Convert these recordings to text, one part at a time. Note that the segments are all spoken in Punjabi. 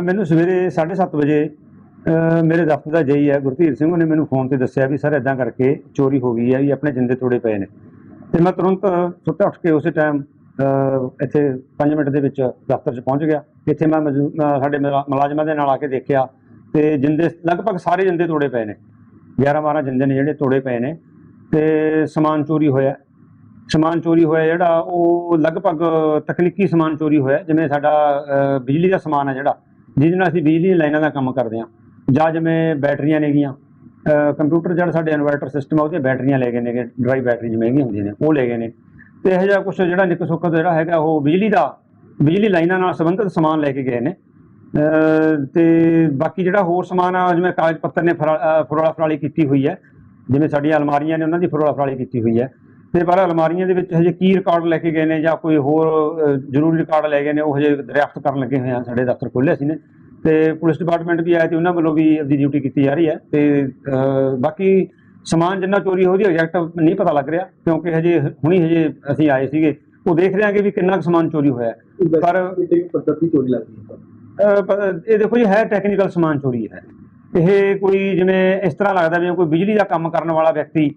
ਮੈਨੂੰ ਸਵੇਰੇ 7:30 ਵਜੇ ਮੇਰੇ ਦਫ਼ਤਰ ਦਾ ਜਈ ਹੈ, ਗੁਰਧੀਰ ਸਿੰਘ ਉਹਨੇ ਮੈਨੂੰ ਫੋਨ ਤੇ ਦੱਸਿਆ ਵੀ, ਸਰ ਇਦਾਂ ਕਰਕੇ ਚੋਰੀ ਹੋ ਗਈ ਹੈ ਵੀ ਆਪਣੇ ਜਿੰਦੇ ਤੋੜੇ ਪਏ ਨੇ। ਤੇ ਮੈਂ ਤੁਰੰਤ ਸੁੱਤੇ ਉੱਠ ਕੇ ਉਸੇ ਟਾਈਮ ਇੱਥੇ 5 ਮਿੰਟ ਦੇ ਵਿੱਚ ਦਫ਼ਤਰ 'ਚ ਪਹੁੰਚ ਗਿਆ। ਇੱਥੇ ਮੈਂ ਸਾਡੇ ਮੁਲਾ- ਮੁਲਾਜ਼ਮਾਂ ਦੇ ਨਾਲ ਆ ਕੇ ਦੇਖਿਆ ਤੇ ਜਿੰਦੇ ਲਗਭਗ ਸਾਰੇ ਜਿੰਦੇ ਤੋੜੇ ਪਏ ਨੇ। 11 12 ਜਿੰਦੇ ਨੇ ਜਿਹੜੇ ਤੋੜੇ ਪਏ ਨੇ ਤੇ ਸਮਾਨ ਚੋਰੀ ਹੋਇਆ। ਸਮਾਨ ਚੋਰੀ ਹੋਇਆ ਜਿਹੜਾ, ਉਹ ਲਗਭਗ ਤਕਨੀਕੀ ਸਮਾਨ ਚੋਰੀ ਹੋਇਆ, ਜਿਵੇਂ ਸਾਡਾ ਬਿਜਲੀ ਦਾ ਸਮਾਨ ਹੈ ਜਿਹੜਾ। ਜਿਹਦੇ ਨਾਲ ਅਸੀਂ ਬਿਜਲੀ ਦੀਆਂ ਲਾਈਨਾਂ ਦਾ ਕੰਮ ਕਰਦੇ ਹਾਂ। ਜਾਂ ਜਿਵੇਂ ਬੈਟਰੀਆਂ ਨੇਗੀਆਂ ਕੰਪਿਊਟਰ ਜਿਹੜਾ ਸਾਡੇ ਇਨਵਰਟਰ ਸਿਸਟਮ ਆ ਉਹਦੀਆਂ ਬੈਟਰੀਆਂ ਲੈ ਗਏ ਨੇਗੇ ਡਰਾਈ ਬੈਟਰੀ ਜਿਵੇਂ ਮਹਿੰਗੀਆਂ ਹੁੰਦੀਆਂ ਨੇ ਉਹ ਲੈ ਗਏ ਨੇ। ਤੇ ਇਹੋ ਜਿਹਾ ਕੁਝ ਜਿਹੜਾ ਨਿੱਕ ਸੁੱਕ ਜਿਹੜਾ ਹੈਗਾ ਉਹ ਬਿਜਲੀ ਦਾ ਬਿਜਲੀ ਲਾਈਨਾਂ ਨਾਲ ਸੰਬੰਧਿਤ ਸਮਾਨ ਲੈ ਕੇ ਗਏ ਨੇ। ਅਹ, ਤੇ ਬਾਕੀ ਜਿਹੜਾ ਹੋਰ ਸਮਾਨ ਆ ਜਿਵੇਂ ਕਾਗਜ਼ ਪੱਤਰ ਨੇ ਫਰਾ- ਅਹ, ਫਰੋਲਾ ਫਰਾਲੀ ਕੀਤੀ ਹੋਈ ਹੈ ਜਿਵੇਂ ਸਾਡੀਆਂ ਅਲਮਾਰੀਆਂ ਨੇ ਉਹਨਾਂ ਦੀ ਫਰੋਲਾ ਫਰਾਲੀ ਕੀਤੀ ਹੋਈ ਹੈ। ਤੇ ਪਰ ਅਲਮਾਰੀਆਂ ਦੇ ਵਿੱਚ ਹਜੇ ਕੀ ਰਿਕਾਰਡ ਲੈ ਕੇ ਗਏ ਨੇ ਜਾਂ ਕੋਈ ਹੋਰ ਜ਼ਰੂਰੀ ਰਿਕਾਰਡ ਲੈ ਗਏ ਨੇ, ਉਹ ਹਜੇ ਦਰਿਆਫਤ ਕਰਨ ਲੱਗੇ ਹੋਏ ਆ, ਸਾਡੇ ਦਫ਼ਤਰ ਖੋਲ੍ਹੇ ਸੀ ਨੇ। ਤੇ ਪੁਲਿਸ ਡਿਪਾਰਟਮੈਂਟ ਵੀ ਆਇਆ ਤੇ ਉਹਨਾਂ ਵੱਲੋਂ ਵੀ ਆਪਦੀ ਡਿਊਟੀ ਕੀਤੀ ਜਾ ਰਹੀ ਹੈ। ਤੇ ਬਾਕੀ ਸਮਾਨ ਜਿੰਨਾ ਚੋਰੀ ਹੋ ਰਹੀ ਐਗਜ਼ੈਕਟ ਨਹੀਂ ਪਤਾ ਲੱਗ ਰਿਹਾ, ਕਿਉਂਕਿ ਹਜੇ ਹੁਣੀ ਹਜੇ ਅਸੀਂ ਆਏ ਸੀਗੇ। ਉਹ ਦੇਖ ਰਹੇ ਹਾਂ ਵੀ ਕਿੰਨਾ ਕੁ ਸਮਾਨ ਚੋਰੀ ਹੋਇਆ ਪਰ ਕਿਤੇ ਚੋਰੀ ਲੱਗਦੀ ਹੈ ਇਹ ਦੇਖੋ ਜੀ, ਹੈ ਟੈਕਨੀਕਲ ਸਮਾਨ ਚੋਰੀ ਹੈ। ਇਹ ਕੋਈ ਜਿਵੇਂ ਇਸ ਤਰ੍ਹਾਂ ਲੱਗਦਾ ਜਿਵੇਂ ਕੋਈ ਬਿਜਲੀ ਦਾ ਕੰਮ ਕਰਨ ਵਾਲਾ ਵਿਅਕਤੀ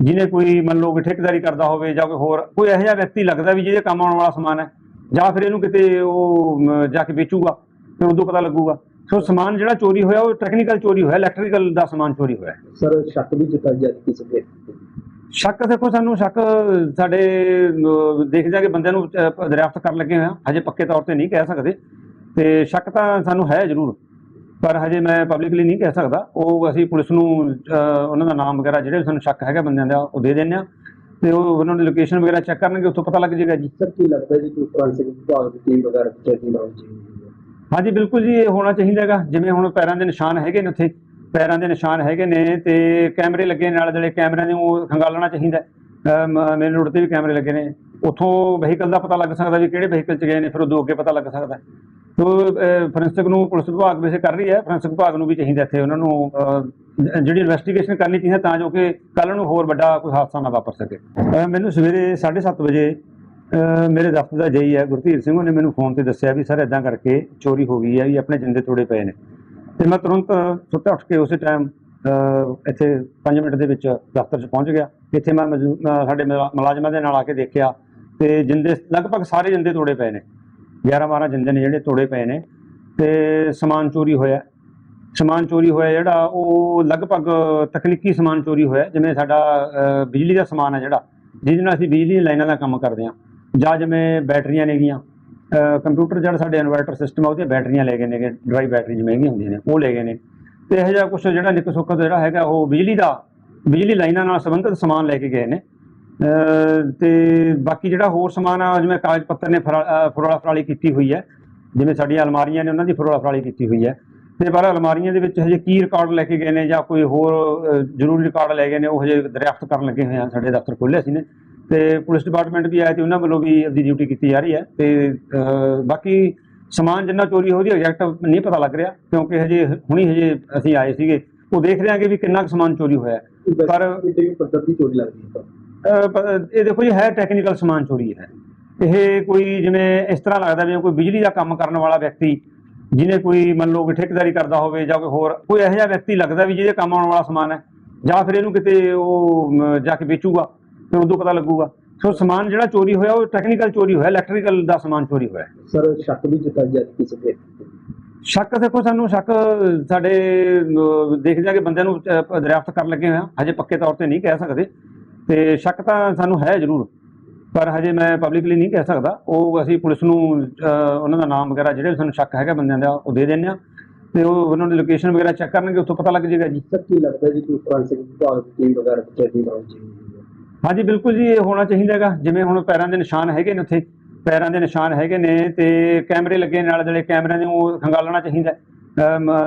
ਜਿਹਨੇ ਕੋਈ ਮੰਨ ਲਓ ਕਿ ਠੇਕੇਦਾਰੀ ਕਰਦਾ ਹੋਵੇ ਜਾਂ ਕੋਈ ਹੋਰ ਕੋਈ ਇਹੋ ਜਿਹਾ ਵਿਅਕਤੀ ਲੱਗਦਾ ਵੀ ਜਿਹਦੇ ਕੰਮ ਆਉਣ ਵਾਲਾ ਸਮਾਨ ਹੈ ਜਾਂ ਫਿਰ ਇਹਨੂੰ ਕਿਤੇ ਉਹ ਜਾ ਕੇ ਵੇਚੂਗਾ ਤੇ ਉਦੋਂ ਪਤਾ ਲੱਗੂਗਾ। ਸੋ ਸਮਾਨ ਜਿਹੜਾ ਚੋਰੀ ਹੋਇਆ ਉਹ ਟੈਕਨੀਕਲ ਚੋਰੀ ਹੋਇਆ ਇਲੈਕਟ੍ਰੀਕਲ ਦਾ ਸਮਾਨ ਚੋਰੀ ਹੋਇਆ। ਸਰ ਸ਼ੱਕ ਵੀ ਜਤਾਈ ਜਾ ਕਿਸੇ ਤੇ? ਸ਼ੱਕ ਦੇਖੋ ਸਾਨੂੰ ਸ਼ੱਕ ਸਾਡੇ ਦੇਖ ਜਾ ਕੇ ਬੰਦਿਆਂ ਨੂੰ ਦਰਿਆਫਤ ਕਰਨ ਲੱਗੇ ਹੋਏ ਹਾਂ। ਹਜੇ ਪੱਕੇ ਤੌਰ ਤੇ ਨਹੀਂ ਕਹਿ ਸਕਦੇ। ਤੇ ਸ਼ੱਕ ਤਾਂ ਸਾਨੂੰ ਹੈ ਜ਼ਰੂਰ। ਪਰ ਹਜੇ ਮੈਂ ਪਬਲਿਕਲੀ ਨਹੀਂ ਕਹਿ ਸਕਦਾ। ਉਹ ਅਸੀਂ ਪੁਲਿਸ ਨੂੰ ਉਹਨਾਂ ਦਾ ਨਾਮ ਵਗੈਰਾ ਜਿਹੜੇ ਸਾਨੂੰ ਸ਼ੱਕ ਹੈਗਾ ਬੰਦਿਆਂ ਦਾ ਉਹ ਦੇ ਦਿੰਦੇ ਆ ਤੇ ਉਹ ਉਹਨਾਂ ਦੀ ਲੋਕੇਸ਼ਨ ਵਗੈਰਾ ਚੈੱਕ ਕਰਨਗੇ ਉੱਥੋਂ ਪਤਾ ਲੱਗ ਜਾਏਗਾ ਜੀ। ਸਰ ਕੀ ਲੱਗਦਾ ਜੀ ਕੋਈ ਫੋਰੈਂਸਿਕ ਵਿਭਾਗ ਦੀ ਟੀਮ ਵਗੈਰਾ ਚੈਕਿੰਗ ਲਾਉਣੀ ਚਾਹੀਦੀ ਹੈ? ਹਾਂਜੀ ਬਿਲਕੁਲ ਜੀ ਇਹ ਹੋਣਾ ਚਾਹੀਦਾ ਹੈਗਾ। ਜਿਵੇਂ ਹੁਣ ਪੈਰਾਂ ਦੇ ਨਿਸ਼ਾਨ ਹੈਗੇ ਨੇ ਉੱਥੇ ਪੈਰਾਂ ਦੇ ਨਿਸ਼ਾਨ ਹੈਗੇ ਨੇ ਤੇ ਕੈਮਰੇ ਲੱਗੇ ਨਾਲ ਜਿਹੜੇ ਕੈਮਰਿਆਂ ਨੂੰ ਉਹ ਖੰਗਾਲਣਾ ਚਾਹੀਦਾ ਮੇਨ ਰੋਡ ਤੇ ਵੀ ਕੈਮਰੇ ਲੱਗੇ ਨੇ। ਉੱਥੋਂ ਵਹੀਕਲ ਦਾ ਪਤਾ ਲੱਗ ਸਕਦਾ ਵੀ ਕਿਹੜੇ ਵਹੀਕਲ 'ਚ ਗਏ ਨੇ ਫਿਰ ਉਦੋਂ ਅੱਗੇ ਪਤਾ ਲੱਗ ਸਕਦਾ ਫੋਰੈਂਸਿਕ ਨੂੰ ਪੁਲਿਸ ਵਿਭਾਗ ਵੈਸੇ ਕਰ ਰਹੀ ਹੈ। ਫੋਰੈਂਸਿਕ ਵਿਭਾਗ ਨੂੰ ਵੀ ਚਾਹੀਦਾ ਇੱਥੇ ਉਹਨਾਂ ਨੂੰ ਜਿਹੜੀ ਇਨਵੈਸਟੀਗੇਸ਼ਨ ਕਰਨੀ ਚਾਹੀਦੀ ਹੈ ਤਾਂ ਜੋ ਕਿ ਕੱਲ ਨੂੰ ਹੋਰ ਵੱਡਾ ਕੋਈ ਹਾਦਸਾ ਨਾ ਵਾਪਰ ਸਕੇ। ਮੈਨੂੰ ਸਵੇਰੇ 7:30 ਵਜੇ ਮੇਰੇ ਦਫ਼ਤਰ ਦਾ ਜਈ ਹੈ, ਗੁਰਧੀਰ ਸਿੰਘ, ਉਹਨੇ ਮੈਨੂੰ ਫੋਨ ਤੇ ਦੱਸਿਆ ਵੀ, ਸਰ ਇਦਾਂ ਕਰਕੇ ਚੋਰੀ ਹੋ ਗਈ ਹੈ, ਵੀ ਆਪਣੇ ਜਿੰਦੇ ਤੋੜੇ ਪਏ ਨੇ। ਤੇ ਮੈਂ ਤੁਰੰਤ ਸੁੱਤੇ ਉੱਠ ਕੇ ਉਸੇ ਟਾਈਮ ਇੱਥੇ 5 ਮਿੰਟ ਦੇ ਵਿੱਚ ਦਫ਼ਤਰ 'ਚ ਪਹੁੰਚ ਗਿਆ। ਇੱਥੇ ਮੈਂ ਸਾਡੇ ਮੁਲਾ- ਮੁਲਾਜ਼ਮਾਂ ਦੇ ਨਾਲ ਆ ਕੇ ਦੇਖਿਆ ਤੇ ਜਿੰਦੇ, ਲਗਭਗ ਸਾਰੇ ਜਿੰਦੇ ਤੋੜੇ ਪਏ ਨੇ। 11 12 ਜਿੰਦੇ ਨੇ ਜਿਹੜੇ ਤੋੜੇ ਪਏ ਨੇ ਤੇ ਸਮਾਨ ਚੋਰੀ ਹੋਇਆ। ਸਮਾਨ ਚੋਰੀ ਹੋਇਆ ਜਿਹੜਾ, ਉਹ ਲਗਭਗ ਤਕਨੀਕੀ ਸਮਾਨ ਚੋਰੀ ਹੋਇਆ, ਜਿਵੇਂ ਸਾਡਾ ਬਿਜਲੀ ਦਾ ਸਮਾਨ ਹੈ ਜਿਹੜਾ, ਜਿਹਦੇ ਨਾਲ ਅਸੀਂ ਬਿਜਲੀ ਲਾਈਨਾਂ ਦਾ ਕੰਮ ਕਰਦੇ ਹਾਂ। ਜਾਂ ਜਿਵੇਂ ਬੈਟਰੀਆਂ ਨੇਗੀਆਂ। ਕੰਪਿਊਟਰ ਜਿਹੜਾ ਸਾਡੇ ਇਨਵਰਟਰ ਸਿਸਟਮ ਆ ਉਹਦੀਆਂ ਬੈਟਰੀਆਂ ਲੈ ਗਏ ਨੇਗੇ, ਡਰਾਈ ਬੈਟਰੀ ਮਹਿੰਗੀਆਂ ਹੁੰਦੀਆਂ ਨੇ, ਉਹ ਲੈ ਗਏ ਨੇ। ਤੇ ਇਹੋ ਜਿਹਾ ਕੁਝ ਜਿਹੜਾ ਨਿੱਕ ਸੁੱਕ ਜਿਹੜਾ ਹੈਗਾ, ਉਹ ਬਿਜਲੀ ਦਾ, ਬਿਜਲੀ ਲਾਈਨਾਂ ਨਾਲ ਸੰਬੰਧਿਤ ਸਮਾਨ ਲੈ ਕੇ ਗਏ ਨੇ। ਤੇ ਬਾਕੀ ਜਿਹੜਾ ਹੋਰ ਸਮਾਨ ਆ ਜਿਵੇਂ ਕਾਗਜ਼ ਪੱਤਰ ਨੇ ਫਰੋਲਾ ਫਰਾਲੀ ਕੀਤੀ ਹੋਈ ਹੈ। ਜਿਵੇਂ ਸਾਡੀਆਂ ਅਲਮਾਰੀਆਂ ਨੇ ਉਹਨਾਂ ਦੀ ਫਰੋਲਾ ਫਰਾਲੀ ਕੀਤੀ ਹੋਈ ਹੈ। ਤੇ ਪਰ ਅਲਮਾਰੀਆਂ ਦੇ ਵਿੱਚ ਹਜੇ ਕੀ ਰਿਕਾਰਡ ਲੈ ਕੇ ਗਏ ਨੇ ਜਾਂ ਕੋਈ ਹੋਰ ਜ਼ਰੂਰੀ ਰਿਕਾਰਡ ਲੈ ਗਏ ਨੇ ਉਹ ਹਜੇ ਦਰਿਆਫਤ ਕਰਨ ਲੱਗੇ ਹੋਏ ਆ ਸਾਡੇ ਦਫ਼ਤਰ ਖੋਲ੍ਹੇ ਸੀ ਨੇ। ਤੇ ਪੁਲਿਸ ਡਿਪਾਰਟਮੈਂਟ ਵੀ ਆਇਆ ਤੇ ਉਹਨਾਂ ਵੱਲੋਂ ਵੀ ਆਪਦੀ ਡਿਊਟੀ ਕੀਤੀ ਜਾ ਰਹੀ ਹੈ। ਤੇ ਬਾਕੀ ਸਮਾਨ ਜਿੰਨਾ ਚੋਰੀ ਹੋ ਰਹੀ ਹੈ ਐਗਜ਼ੈਕਟ ਨਹੀਂ ਪਤਾ ਲੱਗ ਰਿਹਾ ਕਿਉਂਕਿ ਹਜੇ ਹੁਣੀ ਹਜੇ ਅਸੀਂ ਆਏ ਸੀਗੇ। ਉਹ ਦੇਖ ਰਹੇ ਹਾਂ ਕਿ ਵੀ ਕਿੰਨਾ ਕੁ ਸਮਾਨ ਚੋਰੀ ਹੋਇਆ। ਪਰ ਕਿਤੇ ਪद्धਤੀ ਚੋਰੀ ਲੱਗਦੀ ਹੈ? ਇਹ ਦੇਖੋ ਜੀ ਹੈ ਟੈਕਨੀਕਲ ਸਮਾਨ ਚੋਰੀ ਹੈ। ਇਹ ਕੋਈ ਜਿਵੇਂ ਇਸ ਤਰ੍ਹਾਂ ਲੱਗਦਾ ਜਿਵੇਂ ਕੋਈ ਬਿਜਲੀ ਦਾ ਕੰਮ ਕਰਨ ਵਾਲਾ ਵਿਅਕਤੀ ਜਿਹਨੇ ਕੋਈ ਮੰਨ ਲਓ ਕਿ ਠੇਕੇਦਾਰੀ ਕਰਦਾ ਹੋਵੇ ਜਾਂ ਕੋਈ ਹੋਰ ਕੋਈ ਇਹੋ ਜਿਹਾ ਵਿਅਕਤੀ ਲੱਗਦਾ ਵੀ ਜਿਹਦੇ ਕੰਮ ਆਉਣ ਵਾਲਾ ਸਮਾਨ ਹੈ ਜਾਂ ਫਿਰ ਇਹਨੂੰ ਕਿਤੇ ਉਹ ਜਾ ਕੇ ਵੇਚੂਗਾ ਤੇ ਉਦੋਂ ਪਤਾ ਲੱਗੂਗਾ। ਸੋ ਸਮਾਨ ਜਿਹੜਾ ਚੋਰੀ ਹੋਇਆ ਉਹ ਟੈਕਨੀਕਲ ਚੋਰੀ ਹੋਇਆ ਇਲੈਕਟ੍ਰੀਕਲ ਦਾ ਸਮਾਨ ਚੋਰੀ ਹੋਇਆ। ਸਰ ਸ਼ੱਕ ਵੀ ਜਤਾਈ ਜਾ ਕਿਸੇ ਤੇ? ਸ਼ੱਕ ਦੇਖੋ ਸਾਨੂੰ ਸ਼ੱਕ ਸਾਡੇ ਅਹ, ਦੇਖ ਜਾ ਕੇ ਬੰਦਿਆਂ ਨੂੰ ਦਰਿਆਫਤ ਕਰਨ ਲੱਗੇ ਹੋਏ ਹਾਂ ਹਜੇ ਪੱਕੇ ਤੌਰ ਤੇ ਨਹੀਂ ਕਹਿ ਸਕਦੇ। ਤੇ ਸ਼ੱਕ ਤਾਂ ਸਾਨੂੰ ਹੈ ਜ਼ਰੂਰ ਪਰ ਹਜੇ ਮੈਂ ਪਬਲਿਕਲੀ ਨਹੀਂ ਕਹਿ ਸਕਦਾ। ਉਹ ਅਸੀਂ ਪੁਲਿਸ ਨੂੰ ਉਹਨਾਂ ਦਾ ਨਾਮ ਵਗੈਰਾ ਜਿਹੜੇ ਸਾਨੂੰ ਸ਼ੱਕ ਹੈਗਾ ਬੰਦਿਆਂ ਦਾ ਉਹ ਦੇ ਦਿੰਦੇ ਆ ਤੇ ਉਹ ਉਹਨਾਂ ਦੀ ਲੋਕੇਸ਼ਨ ਵਗੈਰਾ ਚੈੱਕ ਕਰਨਗੇ ਉੱਥੋਂ ਪਤਾ ਲੱਗ ਜਾਏਗਾ ਜੀ। ਕੀ ਲੱਗਦਾ ਜੀ ਕੋਈ ਫੋਰੈਂਸਿਕ ਵਿਭਾਗ ਦੀ ਟੀਮ ਵਗੈਰਾ ਚੈਕਿੰਗ ਲਾਉਣੀ ਚਾਹੀਦੀ ਹੈ? ਹਾਂਜੀ ਬਿਲਕੁਲ ਜੀ ਇਹ ਹੋਣਾ ਚਾਹੀਦਾ ਹੈਗਾ। ਜਿਵੇਂ ਹੁਣ ਪੈਰਾਂ ਦੇ ਨਿਸ਼ਾਨ ਹੈਗੇ ਨੇ ਉੱਥੇ ਪੈਰਾਂ ਦੇ ਨਿਸ਼ਾਨ ਹੈਗੇ ਨੇ ਤੇ ਕੈਮਰੇ ਲੱਗੇ ਨਾਲ ਜਿਹੜੇ ਕੈਮਰਿਆਂ ਨੂੰ ਉਹ ਖੰਗਾਲਣਾ ਚਾਹੀਦਾ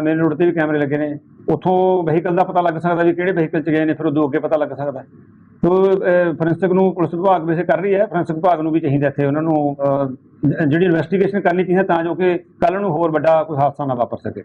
ਮੇਨ ਰੋਡ ਤੇ ਵੀ ਕੈਮਰੇ ਲੱਗੇ ਨੇ। ਉੱਥੋਂ ਵਹੀਕਲ ਦਾ ਪਤਾ ਲੱਗ ਸਕਦਾ ਵੀ ਕਿਹੜੇ ਵਹੀਕਲ 'ਚ ਗਏ ਨੇ ਫਿਰ ਉਦੋਂ ਅੱਗੇ ਪਤਾ ਲੱਗ ਸਕਦਾ ਤੋ ਫੋਰੈਂਸਿਕ ਨੂੰ ਪੁਲਿਸ ਵਿਭਾਗ ਵੈਸੇ ਕਰ ਰਹੀ ਹੈ ਫੋਰੈਂਸਿਕ ਵਿਭਾਗ ਨੂੰ ਵੀ ਚਾਹੀਦਾ ਇੱਥੇ ਉਹਨਾਂ ਨੂੰ ਜਿਹੜੀ ਇਨਵੈਸਟੀਗੇਸ਼ਨ ਕਰਨੀ ਚਾਹੀਦੀ ਹੈ ਤਾਂ ਜੋ ਕਿ ਕੱਲ ਨੂੰ ਹੋਰ ਵੱਡਾ ਕੋਈ ਹਾਦਸਾ ਨਾ ਵਾਪਰ ਸਕੇ।